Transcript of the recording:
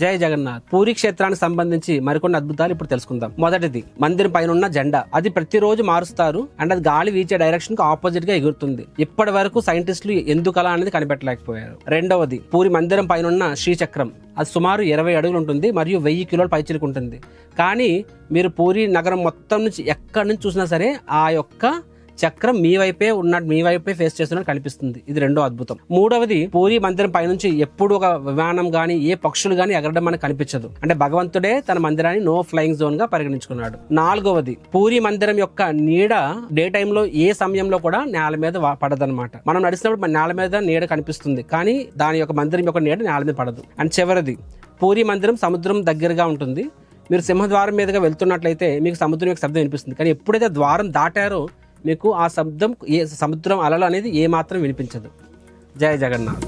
జై జగన్నాథ్. పూరి క్షేత్రానికి సంబంధించి మరికొన్ని అద్భుతాలు ఇప్పుడు తెలుసుకుందాం. మొదటిది మందిరం పైన ఉన్న జెండా. అది ప్రతిరోజు మారుస్తారు అండ్ అది గాలి వీచే డైరెక్షన్కు ఆపోజిట్గా ఎగురుతుంది. ఇప్పటి వరకు సైంటిస్టులు ఎందుకు అలా అనేది కనిపెట్టలేకపోయారు. రెండవది పూరి మందిరం పైన ఉన్న శ్రీచక్రం. అది సుమారు ఇరవై అడుగులు ఉంటుంది మరియు వెయ్యి కిలోల పైచిలకు ఉంటుంది కానీ మీరు పూరి నగరం మొత్తం నుంచి ఎక్కడి నుంచి చూసినా సరే ఆ యొక్క చక్రం మీ వైపే ఉన్నట్టు మీ వైపే ఫేస్ చేస్తున్నట్టు కనిపిస్తుంది. ఇది రెండో అద్భుతం. మూడవది పూరి మందిరం పైనుంచి ఎప్పుడు ఒక విమానం గాని ఏ పక్షులు గాని ఎగరడం మనకు కనిపించదు. అంటే భగవంతుడే తన మందిరాన్ని నో ఫ్లయింగ్ జోన్గా పరిగణించుకున్నాడు. నాలుగవది పూరి మందిరం యొక్క నీడ డే టైంలో ఏ సమయంలో కూడా నేల మీద పడదనమాట మనం నడిచినప్పుడు నేల మీద నీడ కనిపిస్తుంది. కానీ దాని యొక్క మందిరం యొక్క నీడ నేల మీద పడదు. అండ్ చివరిది పూరి మందిరం సముద్రం దగ్గరగా ఉంటుంది. మీరు సింహద్వారం మీదుగా వెళ్తున్నట్లయితే మీకు సముద్రం యొక్క శబ్దం వినిపిస్తుంది. కానీ ఎప్పుడైతే ద్వారం దాటారో మీకు ఆ శబ్దం ఏ సముద్రం అలలు అనేది ఏమాత్రం వినిపించదు. జయ జగన్నాథ్.